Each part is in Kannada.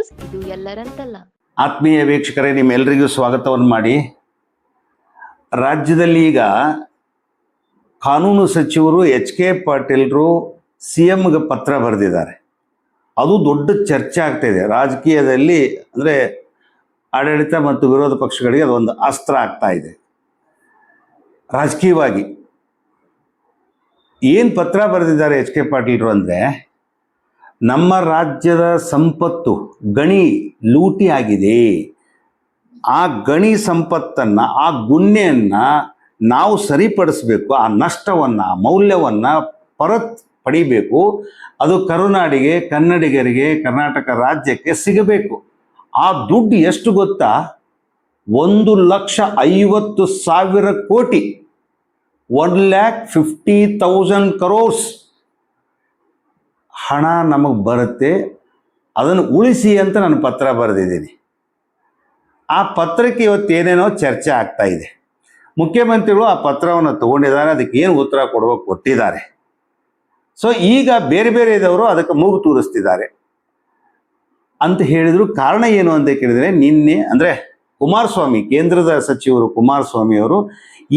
ನ್ಯೂಸ್, ಇದು ಎಲ್ಲರಂತಲ್ಲ. ಆತ್ಮೀಯ ವೀಕ್ಷಕರೇ ನಿಮ್ಮೆಲ್ಲರಿಗೂ ಸ್ವಾಗತವನ್ನು ಮಾಡಿ. ರಾಜ್ಯದಲ್ಲಿ ಈಗ ಕಾನೂನು ಸಚಿವರು ಎಚ್ ಕೆ ಪಾಟೀಲ್ರು ಸಿ ಎಮ್ಗೆ ಪತ್ರ ಬರೆದಿದ್ದಾರೆ. ಅದು ದೊಡ್ಡ ಚರ್ಚೆ ಆಗ್ತಾ ಇದೆ. ರಾಜಕೀಯದಲ್ಲಿ ಅಂದರೆ ಆಡಳಿತ ಮತ್ತು ವಿರೋಧ ಪಕ್ಷಗಳಿಗೆ ಅದೊಂದು ಅಸ್ತ್ರ ಆಗ್ತಾ ಇದೆ. ರಾಜಕೀಯವಾಗಿ ಏನು ಪತ್ರ ಬರೆದಿದ್ದಾರೆ ಎಚ್ ಕೆ ಪಾಟೀಲ್ರು ಅಂದರೆ ನಮ್ಮ ರಾಜ್ಯದ ಸಂಪತ್ತು ಗಣಿ ಲೂಟಿ ಆಗಿದೆ. ಆ ಗಣಿ ಸಂಪತ್ತನ್ನು, ಆ ಗುನ್ನೆಯನ್ನು ನಾವು ಸರಿಪಡಿಸಬೇಕು, ಆ ನಷ್ಟವನ್ನು, ಆ ಮೌಲ್ಯವನ್ನು ಪರತ್ ಪಡಿಬೇಕು. ಅದು ಕರುನಾಡಿಗೆ, ಕನ್ನಡಿಗರಿಗೆ, ಕರ್ನಾಟಕ ರಾಜ್ಯಕ್ಕೆ ಸಿಗಬೇಕು. ಆ ದುಡ್ಡು ಎಷ್ಟು ಗೊತ್ತಾ? ಒಂದು ಲಕ್ಷ ಐವತ್ತು ಸಾವಿರ ಕೋಟಿ. One lakh fifty thousand crores. ಹಣ ನಮಗೆ ಬರುತ್ತೆ, ಅದನ್ನು ಉಳಿಸಿ ಅಂತ ನಾನು ಪತ್ರ ಬರೆದಿದ್ದೀನಿ. ಆ ಪತ್ರಕ್ಕೆ ಇವತ್ತು ಏನೇನೋ ಚರ್ಚೆ ಆಗ್ತಾ ಇದೆ. ಮುಖ್ಯಮಂತ್ರಿಗಳು ಆ ಪತ್ರವನ್ನು ತಗೊಂಡಿದ್ದಾರೆ, ಅದಕ್ಕೆ ಏನು ಉತ್ತರ ಕೊಡುವ ಕೊಟ್ಟಿದ್ದಾರೆ. ಸೊ ಈಗ ಬೇರೆ ಬೇರೆ ಇದ್ದವರು ಅದಕ್ಕೆ ಮೂಗು ತೂರಿಸ್ತಿದ್ದಾರೆ. ಅಂತ ಹೇಳಿದ್ರು ಕಾರಣ ಏನು ಅಂತ ಕೇಳಿದರೆ, ನಿನ್ನೆ ಅಂದರೆ ಕುಮಾರಸ್ವಾಮಿ, ಕೇಂದ್ರದ ಸಚಿವರು ಕುಮಾರಸ್ವಾಮಿ ಅವರು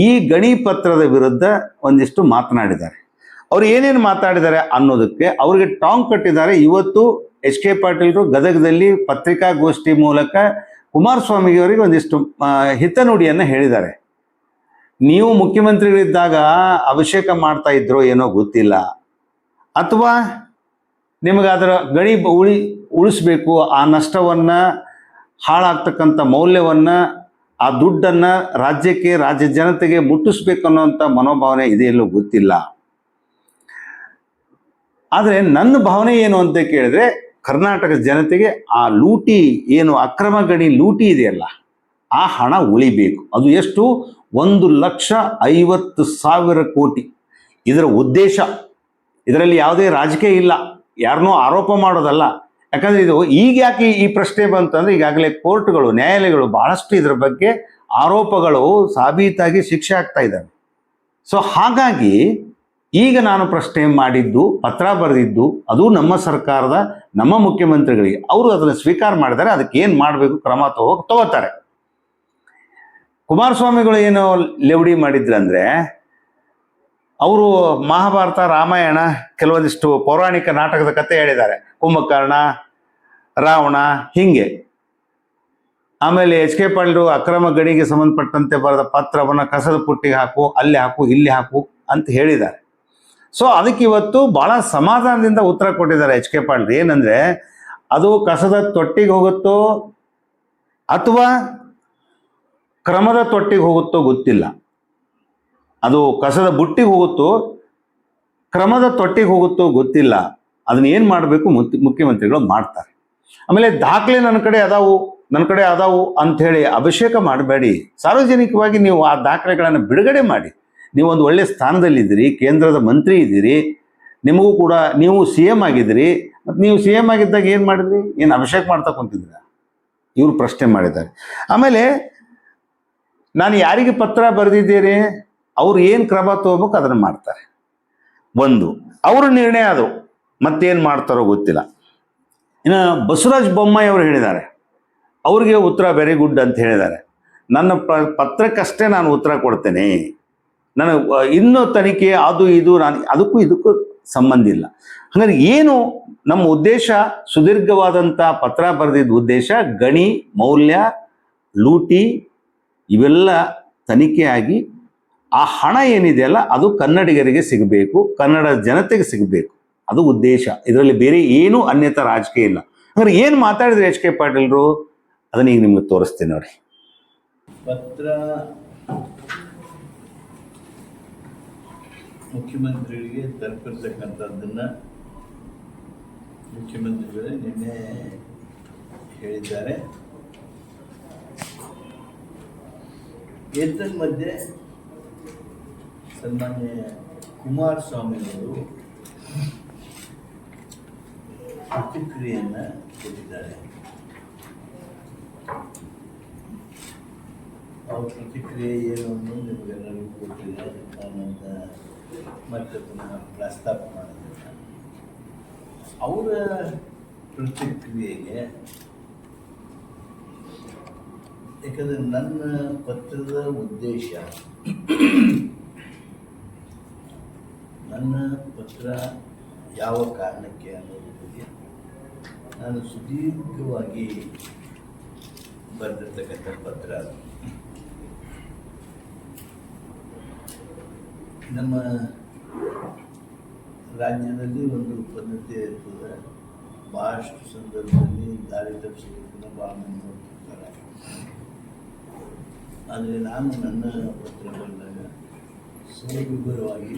ಈ ಗಣಿ ಪತ್ರದ ವಿರುದ್ಧ ಒಂದಿಷ್ಟು ಮಾತನಾಡಿದ್ದಾರೆ. ಅವ್ರು ಏನೇನು ಮಾತಾಡಿದ್ದಾರೆ ಅನ್ನೋದಕ್ಕೆ ಅವ್ರಿಗೆ ಟಾಂಗ್ ಕಟ್ಟಿದ್ದಾರೆ. ಇವತ್ತು ಎಚ್ ಕೆ ಪಾಟೀಲ್ರು ಗದಗದಲ್ಲಿ ಪತ್ರಿಕಾಗೋಷ್ಠಿ ಮೂಲಕ ಕುಮಾರಸ್ವಾಮಿಯವರಿಗೆ ಒಂದಿಷ್ಟು ಹಿತನುಡಿಯನ್ನು ಹೇಳಿದ್ದಾರೆ. ನೀವು ಮುಖ್ಯಮಂತ್ರಿಗಳಿದ್ದಾಗ ಅಭಿಷೇಕ ಮಾಡ್ತಾ ಇದ್ರೋ ಏನೋ ಗೊತ್ತಿಲ್ಲ. ಅಥವಾ ನಿಮಗೆ ಅದರ ಗಣಿ ಉಳಿ, ಉಳಿಸ್ಬೇಕು, ಆ ನಷ್ಟವನ್ನು ಹಾಳಾಗ್ತಕ್ಕಂಥ ಮೌಲ್ಯವನ್ನು, ಆ ದುಡ್ಡನ್ನು ರಾಜ್ಯಕ್ಕೆ, ರಾಜ್ಯ ಜನತೆಗೆ ಮುಟ್ಟಿಸ್ಬೇಕು ಅನ್ನೋಂಥ ಮನೋಭಾವನೆ ಇದೆಯಲ್ಲೋ ಗೊತ್ತಿಲ್ಲ. ಆದರೆ ನನ್ನ ಭಾವನೆ ಏನು ಅಂತ ಕೇಳಿದ್ರೆ ಕರ್ನಾಟಕದ ಜನತೆಗೆ ಆ ಲೂಟಿ ಏನು ಅಕ್ರಮ ಗಣಿ ಲೂಟಿ ಇದೆಯಲ್ಲ, ಆ ಹಣ ಉಳಿಬೇಕು. ಅದು ಎಷ್ಟು? ಒಂದು ಲಕ್ಷ ಐವತ್ತು ಸಾವಿರ ಕೋಟಿ. ಇದರ ಉದ್ದೇಶ, ಇದರಲ್ಲಿ ಯಾವುದೇ ರಾಜಕೀಯ ಇಲ್ಲ. ಯಾರನ್ನೂ ಆರೋಪ ಮಾಡೋದಲ್ಲ. ಯಾಕಂದರೆ ಇದು ಈಗ ಯಾಕೆ ಈ ಪ್ರಶ್ನೆ ಬಂತಂದರೆ ಈಗಾಗಲೇ ಕೋರ್ಟ್ಗಳು, ನ್ಯಾಯಾಲಯಗಳು ಬಹಳಷ್ಟು ಇದರ ಬಗ್ಗೆ ಆರೋಪಗಳು ಸಾಬೀತಾಗಿ ಶಿಕ್ಷೆ ಆಗ್ತಾ ಇದ್ದಾವೆ. ಸೊ ಹಾಗಾಗಿ ಈಗ ನಾನು ಪ್ರಶ್ನೆ ಮಾಡಿದ್ದು, ಪತ್ರ ಬರೆದಿದ್ದು, ಅದು ನಮ್ಮ ಸರ್ಕಾರದ, ನಮ್ಮ ಮುಖ್ಯಮಂತ್ರಿಗಳಿಗೆ. ಅವರು ಅದನ್ನು ಸ್ವೀಕಾರ ಮಾಡಿದರೆ, ಅದಕ್ಕೆ ಏನು ಮಾಡಬೇಕು, ಕ್ರಮ ತಗೋ, ತಗೋತಾರೆ. ಕುಮಾರಸ್ವಾಮಿಗಳು ಏನು ಲೆವಡಿ ಮಾಡಿದ್ರಂದ್ರೆ, ಅವರು ಮಹಾಭಾರತ, ರಾಮಾಯಣ, ಕೆಲವೊಂದಿಷ್ಟು ಪೌರಾಣಿಕ ನಾಟಕದ ಕಥೆ ಹೇಳಿದ್ದಾರೆ. ಕುಂಭಕರ್ಣ, ರಾವಣ, ಹಿಂಗೆ. ಆಮೇಲೆ ಎಚ್ ಕೆ ಪಾಂಡ್ರು ಅಕ್ರಮ ಗಣಿಗೆ ಸಂಬಂಧಪಟ್ಟಂತೆ ಬರೆದ ಪತ್ರವನ್ನು ಕಸದ ಪುಟ್ಟಿಗೆ ಹಾಕು, ಅಲ್ಲಿ ಹಾಕು, ಇಲ್ಲಿ ಹಾಕು ಅಂತ ಹೇಳಿದ್ದಾರೆ. ಸೊ ಅದಕ್ಕೆ ಇವತ್ತು ಬಹಳ ಸಮಾಧಾನದಿಂದ ಉತ್ತರ ಕೊಟ್ಟಿದ್ದಾರೆ ಎಚ್ ಕೆ ಪಾಟೀಲ್ ಏನಂದ್ರೆ, ಅದು ಕಸದ ತೊಟ್ಟಿಗೆ ಹೋಗುತ್ತೋ ಅಥವಾ ಕ್ರಮದ ತೊಟ್ಟಿಗೆ ಹೋಗುತ್ತೋ ಗೊತ್ತಿಲ್ಲ. ಅದು ಕಸದ ಬುಟ್ಟಿಗೆ ಹೋಗುತ್ತೋ ಕ್ರಮದ ತೊಟ್ಟಿಗೆ ಹೋಗುತ್ತೋ ಗೊತ್ತಿಲ್ಲ. ಅದನ್ನ ಏನು ಮಾಡಬೇಕು ಮುಖ್ಯಮಂತ್ರಿಗಳು ಮಾಡ್ತಾರೆ. ಆಮೇಲೆ ದಾಖಲೆ ನನ್ನ ಕಡೆ ಅದಾವು, ನನ್ನ ಕಡೆ ಅದಾವು ಅಂತ ಹೇಳಿ ಅಭಿಷೇಕ ಮಾಡಬೇಡಿ. ಸಾರ್ವಜನಿಕವಾಗಿ ನೀವು ಆ ದಾಖಲೆಗಳನ್ನು ಬಿಡುಗಡೆ ಮಾಡಿ. ನೀವು ಒಂದು ಒಳ್ಳೆ ಸ್ಥಾನದಲ್ಲಿದ್ದೀರಿ, ಕೇಂದ್ರದ ಮಂತ್ರಿ ಇದ್ದೀರಿ, ನಿಮಗೂ ಕೂಡ ನೀವು ಸಿ ಎಂ ಆಗಿದ್ದೀರಿ, ಮತ್ತು ನೀವು ಸಿ ಎಂ ಆಗಿದ್ದಾಗ ಏನು ಮಾಡಿದ್ರಿ? ಏನು ಅಭಿಷೇಕ್ ಮಾಡ್ತಾ ಕುಂತಿದ್ದೀರಾ? ಇವರು ಪ್ರಶ್ನೆ ಮಾಡಿದ್ದಾರೆ. ಆಮೇಲೆ ನಾನು ಯಾರಿಗೆ ಪತ್ರ ಬರೆದಿದ್ದೀರಿ ಅವ್ರು ಏನು ಕ್ರಮ ತಗೋಬೇಕು ಅದನ್ನು ಮಾಡ್ತಾರೆ. ಒಂದು, ಅವ್ರ ನಿರ್ಣಯ ಅದು. ಮತ್ತೇನು ಮಾಡ್ತಾರೋ ಗೊತ್ತಿಲ್ಲ. ಇನ್ನು ಬಸವರಾಜ ಬೊಮ್ಮಾಯಿ ಅವರು ಹೇಳಿದ್ದಾರೆ. ಅವ್ರಿಗೆ ಉತ್ತರ ವೆರಿ ಗುಡ್ ಅಂತ ಹೇಳಿದ್ದಾರೆ. ನನ್ನ ಪತ್ರಕ್ಕಷ್ಟೇ ನಾನು ಉತ್ತರ ಕೊಡ್ತೇನೆ. ನನಗೆ ಇನ್ನೂ ತನಿಖೆ, ಅದು ಇದು, ನಾನು, ಅದಕ್ಕೂ ಇದಕ್ಕೂ ಸಂಬಂಧ ಇಲ್ಲ. ಹಾಗಾದ್ರೆ ಏನು ನಮ್ಮ ಉದ್ದೇಶ? ಸುದೀರ್ಘವಾದಂಥ ಪತ್ರ ಬರೆದಿದ್ದ ಉದ್ದೇಶ, ಗಣಿ, ಮೌಲ್ಯ, ಲೂಟಿ, ಇವೆಲ್ಲ ತನಿಖೆಯಾಗಿ ಆ ಹಣ ಏನಿದೆಯಲ್ಲ ಅದು ಕನ್ನಡಿಗರಿಗೆ ಸಿಗಬೇಕು, ಕನ್ನಡ ಜನತೆಗೆ ಸಿಗಬೇಕು. ಅದು ಉದ್ದೇಶ. ಇದರಲ್ಲಿ ಬೇರೆ ಏನೂ ಅನ್ಯತ ರಾಜಕೀಯ ಇಲ್ಲ. ಹಾಗಾದ್ರೆ ಏನು ಮಾತಾಡಿದ್ರೆ ಎಚ್ ಕೆ ಪಾಟೀಲ್ರು? ಅದನ್ನ ಈಗ ನಿಮ್ಗೆ ತೋರಿಸ್ತೀನಿ ನೋಡಿ. ಪತ್ರ ಮುಖ್ಯಮಂತ್ರಿಗಳಿಗೆ ತಲುಪಿರ್ತಕ್ಕಂಥದ್ದನ್ನ ಮುಖ್ಯಮಂತ್ರಿಗಳೇ ನಿನ್ನೆ ಹೇಳಿದ್ದಾರೆ. ಏತನ್ಮಧ್ಯೆ ಸನ್ಮಾನ್ಯ ಕುಮಾರಸ್ವಾಮಿಯವರು ಪ್ರತಿಕ್ರಿಯೆಯನ್ನು ಕೊಟ್ಟಿದ್ದಾರೆ. ಅವ್ರ ಪ್ರತಿಕ್ರಿಯೆ ಏನು ಅನ್ನೋದು ನಿಮಗೆಲ್ಲರಿಗೂ ಕೊಟ್ಟಿದೆ ನಾನಂತ ಮತ್ತೆ ಪುನಃ ಪ್ರಸ್ತಾಪ ಮಾಡೋದಿಲ್ಲ ಅವರ ಪ್ರತಿಕ್ರಿಯೆಗೆ ಯಾಕಂದ್ರೆ ನನ್ನ ಪತ್ರದ ಉದ್ದೇಶ ನನ್ನ ಪತ್ರ ಯಾವ ಕಾರಣಕ್ಕೆ ಅನ್ನೋದು ಬಗ್ಗೆ ನಾನು ಸುದೀರ್ಘವಾಗಿ ಬರೆದಿರ್ತಕ್ಕಂಥ ಪತ್ರ ನಮ್ಮ ರಾಜ್ಯದಲ್ಲಿ ಒಂದು ಪದ್ಧತಿ ಇರ್ತದೆ. ಭಾಳಷ್ಟು ಸಂದರ್ಭದಲ್ಲಿ ದಾರಿ ತಪ್ಪಿಸೋದನ್ನ ಭಾಳ ಮಂದಿ ಆದರೆ ನಾನು ನನ್ನ ಪತ್ರ ಬಂದಾಗ ಸುವಿವರವಾಗಿ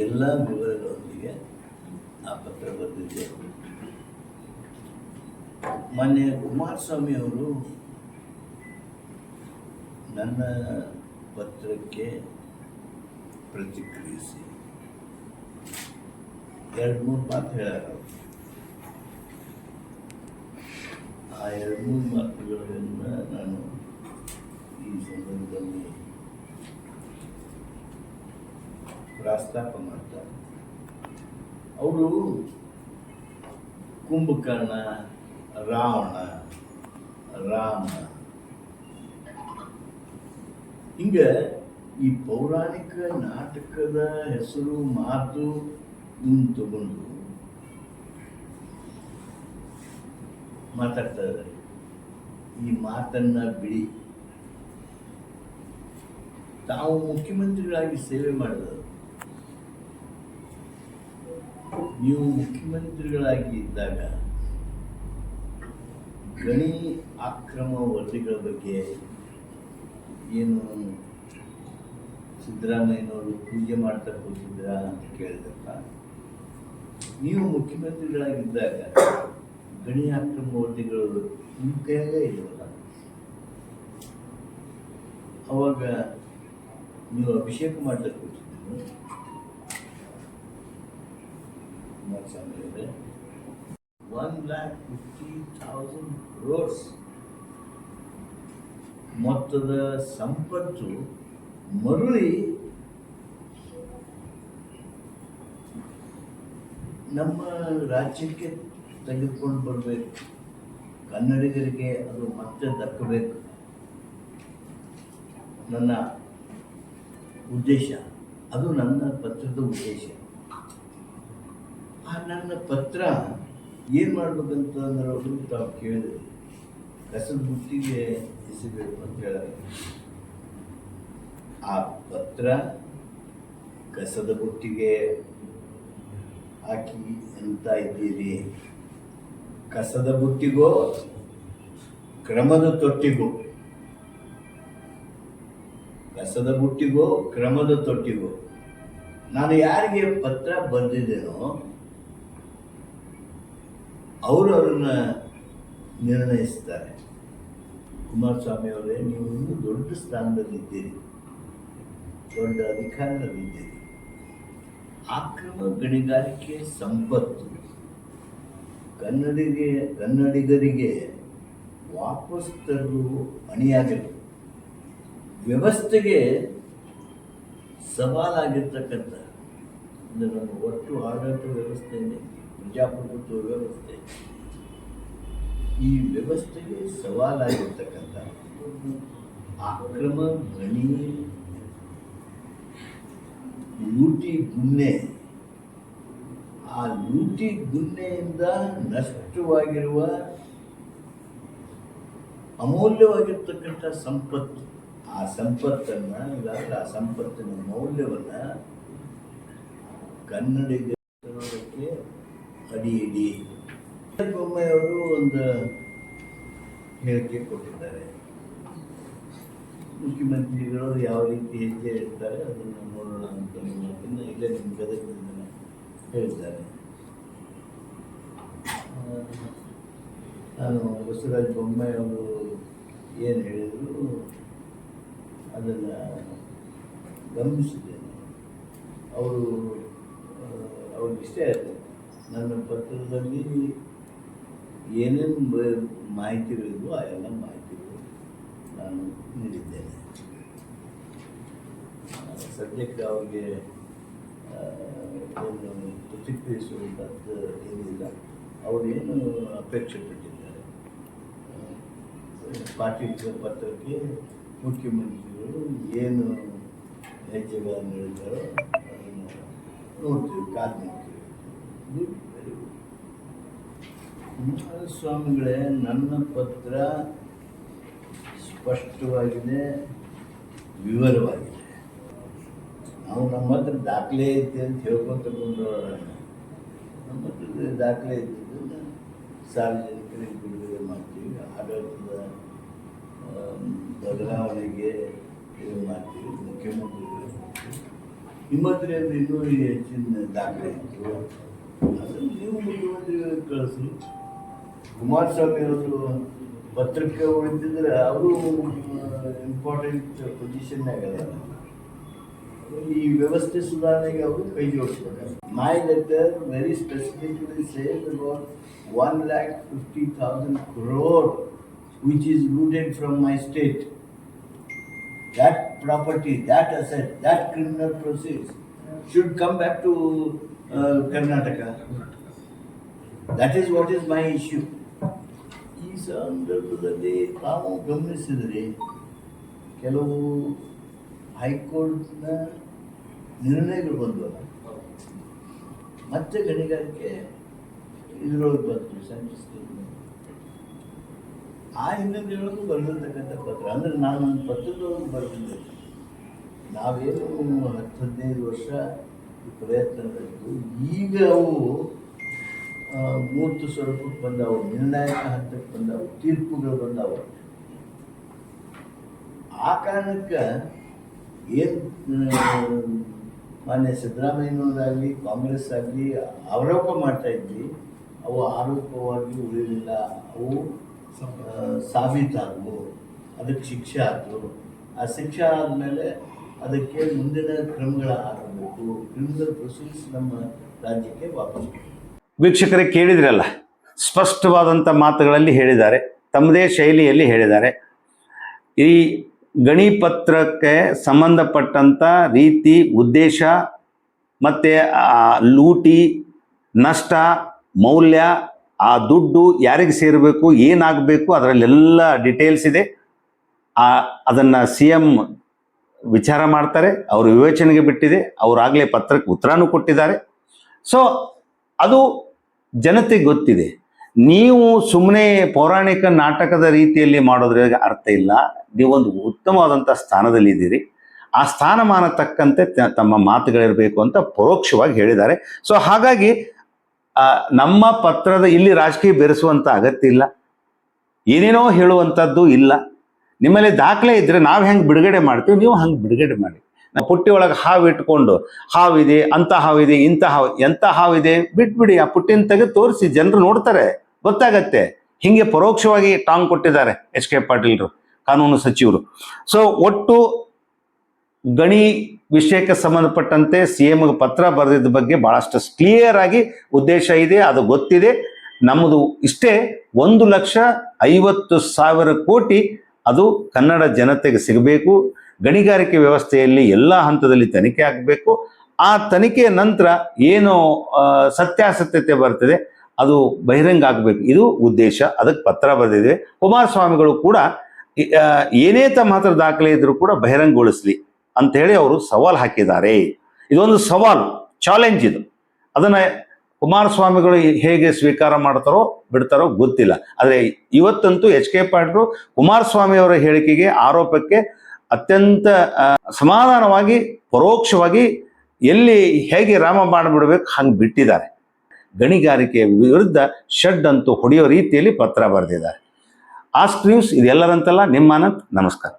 ಎಲ್ಲ ವಿವರಗಳೊಂದಿಗೆ ಆ ಪತ್ರ ಬರೆದಿದ್ದೆ. ಮೊನ್ನೆ ಕುಮಾರಸ್ವಾಮಿ ಅವರು ನನ್ನ ಪತ್ರಕ್ಕೆ ಪ್ರತಿಕ್ರಿಯಿಸಿ ಎರಡು ಮೂರು ಮಾತು ಹೇಳ್ಯಾರ ಅವ್ರು. ಆ ಎರಡು ಮೂರು ಮಾತುಗಳನ್ನು ನಾನು ಈ ಸಂದರ್ಭದಲ್ಲಿ ಪ್ರಸ್ತಾಪ ಮಾಡ್ತಾರೆ ಅವರು ಕುಂಭಕರ್ಣ ರಾವಣ ರಾಮ ಹಿಂಗ ಈ ಪೌರಾಣಿಕ ನಾಟಕದ ಹೆಸರು ಮಾತು ತಗೊಂಡು ಮಾತಾಡ್ತಾ ಇದ್ದಾರೆ. ಈ ಮಾತನ್ನ ಬಿಡಿ. ತಾವು ಮುಖ್ಯಮಂತ್ರಿಗಳಾಗಿ ಸೇವೆ ಮಾಡಿದರು ನೀವು ಮುಖ್ಯಮಂತ್ರಿಗಳಾಗಿ ಇದ್ದಾಗ ಗಣಿ ಅಕ್ರಮ ವರದಿಗಳ ಬಗ್ಗೆ ಏನು ಸಿದ್ದರಾಮಯ್ಯನವರು ಪೂಜೆ ಮಾಡ್ತಾ ಕೂತಿದ್ರಾ ಅಂತ ಕೇಳಿದಪ್ಪ ನೀವು ಮುಖ್ಯಮಂತ್ರಿಗಳಾಗಿದ್ದಾಗ ಗಣಿ ಅಕ್ರಮ ವರದಿಗಳು ನಿಮ್ಮ ಕೈಯಾಗೇ ಇಲ್ವಲ್ಲ? ಅವಾಗ ನೀವು ಅಭಿಷೇಕ ಮಾಡ್ತಾ ಕೂತಿದ್ದೀರಿ ಕುಮಾರಸ್ವಾಮಿ ಅವರೇ. One lakh fifty thousand crores ಮೊತ್ತದ ಸಂಪತ್ತು ಮರುಳಿ ನಮ್ಮ ರಾಜ್ಯಕ್ಕೆ ತೆಗೆದುಕೊಂಡು ಬರಬೇಕು. ಕನ್ನಡಿಗರಿಗೆ ಅದು ಮತ್ತೆ ದಕ್ಕಬೇಕು. ನನ್ನ ಉದ್ದೇಶ, ಅದು ನನ್ನ ಪತ್ರದ ಉದ್ದೇಶ. ಆ ನನ್ನ ಪತ್ರ ಏನು ಮಾಡಬೇಕಂತ ಅವರು ತಾವು ಕೇಳಿದ್ರು. ಕಸದ ಬುಟ್ಟಿಗೆ ಎಸಿಬೇಕು ಅಂತ ಹೇಳಾರೆ ಆ ಪತ್ರ ಕಸದ ಬುಟ್ಟಿಗೆ ಹಾಕಿ ಅಂತ ಇದ್ದೀರಿ. ಕಸದ ಬುಟ್ಟಿಗೋ, ಕ್ರಮದ ತೊಟ್ಟಿಗೋ. ಕಸದ ಬುಟ್ಟಿಗೋ, ಕ್ರಮದ ತೊಟ್ಟಿಗೋ. ನಾನು ಯಾರಿಗೆ ಪತ್ರ ಬರೆದಿದ್ದೇನೋ ಅವರು ನಿರ್ಣಯಿಸ್ತಾರೆ ಕುಮಾರಸ್ವಾಮಿ ಅವರೇ, ನೀವು ಇನ್ನೂ ದೊಡ್ಡ ಸ್ಥಾನದಲ್ಲಿದ್ದೀರಿ ದೊಡ್ಡ ಅಧಿಕಾರದಲ್ಲಿದ್ದೀರಿ ಆಕ್ರಮ ಗಣಿಗಾರಿಕೆ ಸಂಪತ್ತು. ಕನ್ನಡಿಗೆ, ಕನ್ನಡಿಗರಿಗೆ ವಾಪಸ್ ತರಲು ಅಣಿಯಾಗಲು. ವ್ಯವಸ್ಥೆಗೆ ಸವಾಲಾಗಿರ್ತಕ್ಕಂಥ ಅಂದರೆ ನಮ್ಮ ಒಟ್ಟು ಆಡಳಿತ ವ್ಯವಸ್ಥೆ ಪ್ರಜಾಪ್ರಭುತ್ವ ವ್ಯವಸ್ಥೆ. ಈ ವ್ಯವಸ್ಥೆಗೆ ಸವಾಲಾಗಿರ್ತಕ್ಕಂಥ ಅಕ್ರಮ ಗಣಿ ಲೂಟಿ ಗುನ್ನೆ. ಆ ಲೂಟಿ ಗುನ್ನೆಯಿಂದ ನಷ್ಟವಾಗಿರುವ ಅಮೂಲ್ಯವಾಗಿರ್ತಕ್ಕಂಥ ಸಂಪತ್ತು, ಆ ಸಂಪತ್ತನ್ನು ಇಲ್ಲಾಂದ್ರೆ ಆ ಸಂಪತ್ತಿನ ಮೌಲ್ಯವನ್ನು ಕನ್ನಡಿಗರಿಗೆ ಅಡಿ ಇಡಿ. ಬೊಮ್ಮೆಯವರು ಒಂದು ಹೇಳಿಕೆ ಕೊಟ್ಟಿದ್ದಾರೆ. ಮುಖ್ಯಮಂತ್ರಿಗಳು ಯಾವ ರೀತಿ ಹೆಜ್ಜೆ ಇರ್ತಾರೆ ಅದನ್ನು ನೋಡೋಣ ಅಂತ ಮಾತನ್ನು ಇಲ್ಲೇ ನಿಮ್ಮ ಗದಗದಿಂದ ಹೇಳಿದ್ದಾರೆ. ನಾನು ಬಸವರಾಜ ಬೊಮ್ಮೆಯವರು ಏನು ಹೇಳಿದರು ಅದನ್ನು ಗಮನಿಸಿದ್ದೇನೆ. ಅವರು ಅವ್ರಿಗೆ ಇಷ್ಟ ಆಯಿತು. ನನ್ನ ಪತ್ರದಲ್ಲಿ ಏನೇನು ಮಾಹಿತಿಗಳಿದ್ವೋ ಆ ಎಲ್ಲ ಮಾಹಿತಿಗಳು ನಾನು ನೀಡಿದ್ದೇನೆ. ಸದ್ಯಕ್ಕೆ ಅವ್ರಿಗೆ ಪ್ರತಿಕ್ರಿಯಿಸುವಂಥದ್ದು ಏನಿಲ್ಲ. ಅವರು ಏನು ಅಪೇಕ್ಷೆ ಪಟ್ಟಿದ್ದಾರೆ? ಪಾರ್ಟಿ ಪತ್ರಕ್ಕೆ ಮುಖ್ಯಮಂತ್ರಿಗಳು ಏನು ಹೆಜ್ಜೆಗಳನ್ನು ಹೇಳಿದ್ದಾರೋ ನೋಡ್ತೀವಿ ಕಾದು ನೋಡ್ತೀವಿ ಇದು very good. ಕುಮಾರಸ್ವಾಮಿಗಳೇ, ನನ್ನ ಪತ್ರ ಸ್ಪಷ್ಟವಾಗಿದೆ, ವಿವರವಾಗಿದೆ. ನಾವು ನಮ್ಮ ಹತ್ರ ದಾಖಲೆ ಐತೆ ಅಂತ ಹೇಳ್ಕೊಂತ ಬಂದವರ ನಮ್ಮ ಹತ್ರ ದಾಖಲೆ ಇದ್ದಿದ್ದನ್ನು ಸಾರ್ವಜನಿಕರಿಗೆ ಬಿಡುಗಡೆ ಮಾಡ್ತೀವಿ ಆಡಳಿತದ ಬದಲಾವಣೆಗೆ ಇದು ಮಾಡ್ತೀವಿ ಮುಖ್ಯಮಂತ್ರಿಗಳಿಗೆ ಮಾಡ್ತೀವಿ ನಿಮ್ಮ ಹತ್ರ ಇನ್ನೂ ಹೆಚ್ಚಿನ ದಾಖಲೆ ಇತ್ತು ಅದನ್ನು ನೀವು ಮುಖ್ಯಮಂತ್ರಿಗಳಿಗೆ ಕಳಿಸಿ. ಕುಮಾರಸ್ವಾಮಿ ಅವರು ಪತ್ರಕ್ಕೆ ಉಳಿದಿದ್ರೆ ಅವರು ಇಂಪಾರ್ಟೆಂಟ್ ಪೊಸಿಷನ್ನಾಗ ಈ ವ್ಯವಸ್ಥೆ ಸುಧಾರಣೆಗೆ ಅವರು ಕೈ ಜೋಡಿಸ್ತಾರೆ my letter very specifically says about one lakh fifty thousand crore which is looted from my state that property, that asset, that criminal proceeds should come back to uh, Karnataka. That is what is my issue. ಈ ಸಂದರ್ಭದಲ್ಲಿ ತಾವು ಗಮನಿಸಿದರೆ ಕೆಲವು ಹೈಕೋರ್ಟ್ನ ನಿರ್ಣಯಗಳು ಬಂದವಲ್ಲ ಮತ್ತೆ ಗಣಿಗಾರಿಕೆ ಇದರೊಳಗೆ ಬಂತು ಸಂಚಿಸ್ತೀವಿ ಆ ಹಿನ್ನೆಲೆಯೊಳಗೂ ಬರೆದಿರ್ತಕ್ಕಂಥ ಪತ್ರ. ಅಂದರೆ ನಾನು ನನ್ನ ಪತ್ರದೊಳಗೆ ಬರೆದಿದ್ದೆ ನಾವೇನು ಹತ್ತು ಹದಿನೈದು ವರ್ಷ ಪ್ರಯತ್ನ ಈಗ ಅವು ಮೂರ್ತ ಸ್ವರೂಪಕ್ಕೆ ಬಂದವು ನಿರ್ಣಾಯಕ ಹಂತಕ್ಕೆ ಬಂದವು ತೀರ್ಪುಗಳು ಬಂದವು ಆ ಕಾರಣಕ್ಕೆ ಏನು ಮಾನ್ಯ ಸಿದ್ದರಾಮಯ್ಯನವರಾಗಲಿ, ಕಾಂಗ್ರೆಸ್ ಆಗಲಿ, ಆರೋಪ ಮಾಡ್ತಾ ಇದ್ವಿ, ಅವು ಆರೋಪವಾಗಿ ಉಳಿಲಿಲ್ಲ, ಅವು ಸಾಬೀತಾದವು, ಅದಕ್ಕೆ ಶಿಕ್ಷೆ ಆಯಿತು ಆ ಶಿಕ್ಷೆ ಆದಮೇಲೆ ಅದಕ್ಕೆ ಮುಂದಿನ ಕ್ರಮಗಳ ಆಗಬೇಕು ಕ್ರಿಮಿನಲ್ ಪ್ರೊಸೀಸ್ ನಮ್ಮ ರಾಜ್ಯಕ್ಕೆ ವಾಪಸ್. ವೀಕ್ಷಕರೇ ಕೇಳಿದ್ರಲ್ಲ ಸ್ಪಷ್ಟವಾದಂಥ ಮಾತುಗಳಲ್ಲಿ ಹೇಳಿದ್ದಾರೆ, ತಮ್ಮದೇ ಶೈಲಿಯಲ್ಲಿ ಹೇಳಿದ್ದಾರೆ. ಈ ಗಣಿಪತ್ರಕ್ಕೆ ಸಂಬಂಧಪಟ್ಟಂಥ ರೀತಿ, ಉದ್ದೇಶ, ಮತ್ತು ಲೂಟಿ, ನಷ್ಟ, ಮೌಲ್ಯ, ಆ ದುಡ್ಡು ಯಾರಿಗೆ ಸೇರಬೇಕು, ಏನಾಗಬೇಕು, ಅದರಲ್ಲೆಲ್ಲ ಡಿಟೇಲ್ಸ್ ಇದೆ. ಆ, ಅದನ್ನು ಸಿ ಎಂ ವಿಚಾರ ಮಾಡ್ತಾರೆ, ಅವರು ವಿವೇಚನೆಗೆ ಬಿಟ್ಟಿದೆ ಅವರಾಗಲೇ ಪತ್ರಕ್ಕೆ ಉತ್ತರನೂ ಕೊಟ್ಟಿದ್ದಾರೆ. ಸೊ ಅದು ಜನತೆಗೆ ಗೊತ್ತಿದೆ. ನೀವು ಸುಮ್ಮನೆ ಪೌರಾಣಿಕ ನಾಟಕದ ರೀತಿಯಲ್ಲಿ ಮಾಡೋದ್ರಾಗ ಅರ್ಥ ಇಲ್ಲ. ನೀವೊಂದು ಉತ್ತಮವಾದಂಥ ಸ್ಥಾನದಲ್ಲಿದ್ದೀರಿ ಆ ಸ್ಥಾನಮಾನ ತಕ್ಕಂತೆ ತಮ್ಮ ಮಾತುಗಳಿರಬೇಕು ಅಂತ ಪರೋಕ್ಷವಾಗಿ ಹೇಳಿದ್ದಾರೆ. ಸೊ ಹಾಗಾಗಿ ನಮ್ಮ ಪತ್ರದ ಇಲ್ಲಿ ರಾಜಕೀಯ ಬೆರೆಸುವಂಥ ಅಗತ್ಯ ಇಲ್ಲ. ಏನೇನೋ ಹೇಳುವಂಥದ್ದು ಇಲ್ಲ. ನಿಮ್ಮಲ್ಲಿ ದಾಖಲೆ ಇದ್ದರೆ ನಾವು ಹೆಂಗೆ ಬಿಡುಗಡೆ ಮಾಡ್ತೀವಿ, ನೀವು ಹಂಗೆ ಬಿಡುಗಡೆ ಮಾಡಿ. ಪುಟ್ಟಿ ಒಳಗೆ ಹಾವು ಇಟ್ಕೊಂಡು, ಹಾವಿದೆ ಅಂತ ಹಾವಿದೆ ಇಂಥ ಹಾವು ಎಂಥ ಹಾವಿದೆ ಬಿಟ್ಬಿಡಿ, ಆ ಪುಟ್ಟಿನ ತೆಗೆದು ತೋರಿಸಿ, ಜನರು ನೋಡ್ತಾರೆ, ಗೊತ್ತಾಗತ್ತೆ. ಹಿಂಗೆ ಪರೋಕ್ಷವಾಗಿ ಟಾಂಗ್ ಕೊಟ್ಟಿದ್ದಾರೆ ಎಚ್ ಕೆ ಪಾಟೀಲ್ರು, ಕಾನೂನು ಸಚಿವರು. ಸೊ ಒಟ್ಟು ಗಣಿ ವಿಷಯಕ್ಕೆ ಸಂಬಂಧಪಟ್ಟಂತೆ ಸಿ ಎಮ್ಗೆ ಪತ್ರ ಬರೆದಿದ್ದ ಬಗ್ಗೆ ಬಹಳಷ್ಟು ಕ್ಲಿಯರ್ ಆಗಿ ಉದ್ದೇಶ ಇದೆ, ಅದು ಗೊತ್ತಿದೆ. ನಮ್ಮದು ಇಷ್ಟೇ, ಒಂದು ಲಕ್ಷ ಐವತ್ತು ಸಾವಿರ ಕೋಟಿ ಅದು ಕನ್ನಡ ಜನತೆಗೆ ಸಿಗಬೇಕು. ಗಣಿಗಾರಿಕೆ ವ್ಯವಸ್ಥೆಯಲ್ಲಿ ಎಲ್ಲ ಹಂತದಲ್ಲಿ ತನಿಖೆ ಆಗಬೇಕು. ಆ ತನಿಖೆಯ ನಂತರ ಏನು ಸತ್ಯಾಸತ್ಯತೆ ಬರ್ತದೆ, ಅದು ಬಹಿರಂಗ ಆಗಬೇಕು. ಇದು ಉದ್ದೇಶ. ಅದಕ್ಕೆ ಪತ್ರ ಬರೆದಿದೆ. ಕುಮಾರಸ್ವಾಮಿಗಳು ಕೂಡ ಏನೇ ತಮ್ಮ ಹತ್ರ ದಾಖಲೆ ಇದ್ದರೂ ಕೂಡ ಬಹಿರಂಗಗೊಳಿಸಲಿ ಅಂತ ಹೇಳಿ ಅವರು ಸವಾಲು ಹಾಕಿದ್ದಾರೆ. ಇದೊಂದು ಸವಾಲು, ಚಾಲೆಂಜ್ ಇದು. ಅದನ್ನ ಕುಮಾರಸ್ವಾಮಿಗಳು ಹೇಗೆ ಸ್ವೀಕಾರ ಮಾಡ್ತಾರೋ, ಬಿಡ್ತಾರೋ ಗೊತ್ತಿಲ್ಲ. ಆದರೆ ಇವತ್ತಂತೂ ಎಚ್ ಕೆ ಪಾಟೀಲ್ ಕುಮಾರಸ್ವಾಮಿ ಅವರ ಹೇಳಿಕೆಗೆ, ಆರೋಪಕ್ಕೆ ಅತ್ಯಂತ ಸಮಾಧಾನವಾಗಿ, ಪರೋಕ್ಷವಾಗಿ ಎಲ್ಲಿ ಹೇಗೆ ರಾಮ ಮಾಡಿಬಿಡ್ಬೇಕು ಹಂಗೆ ಬಿಟ್ಟಿದ್ದಾರೆ. ಗಣಿಗಾರಿಕೆಯ ವಿರುದ್ಧ ಶೆಡ್ ಅಂತೂ ಹೊಡೆಯೋ ರೀತಿಯಲ್ಲಿ ಪತ್ರ ಬರೆದಿದ್ದಾರೆ. ಆ ನ್ಯೂಸ್ ಇದೆಲ್ಲರಂತಲ್ಲ, ನಿಮ್ಮ ಅನಂತ್, ನಮಸ್ಕಾರ.